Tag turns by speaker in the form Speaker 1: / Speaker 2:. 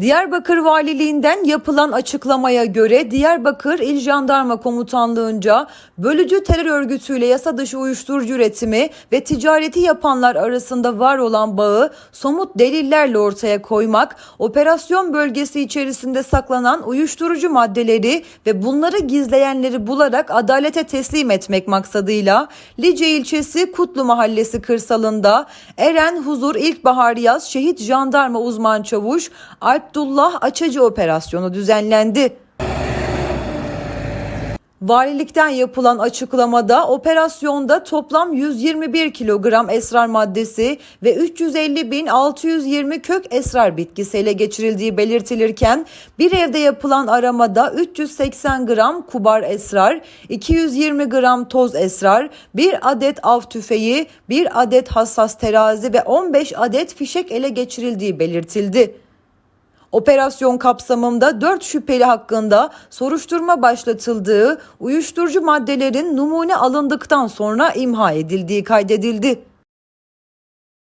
Speaker 1: Diyarbakır Valiliğinden yapılan açıklamaya göre Diyarbakır İl Jandarma Komutanlığı'nca bölücü terör örgütüyle yasa dışı uyuşturucu üretimi ve ticareti yapanlar arasında var olan bağı somut delillerle ortaya koymak, operasyon bölgesi içerisinde saklanan uyuşturucu maddeleri ve bunları gizleyenleri bularak adalete teslim etmek maksadıyla Lice ilçesi Kutlu Mahallesi kırsalında Eren Huzur İlkbahar Yaz Şehit Jandarma Uzman Çavuş Alpdullah Açıcı operasyonu düzenlendi. Valilikten yapılan açıklamada operasyonda toplam 121 kilogram esrar maddesi ve 350.620 kök esrar bitkisi ele geçirildiği belirtilirken bir evde yapılan aramada 380 gram kubar esrar, 220 gram toz esrar, 1 adet av tüfeği, 1 adet hassas terazi ve 15 adet fişek ele geçirildiği belirtildi. Operasyon kapsamında 4 şüpheli hakkında soruşturma başlatıldığı, uyuşturucu maddelerin numune alındıktan sonra imha edildiği kaydedildi.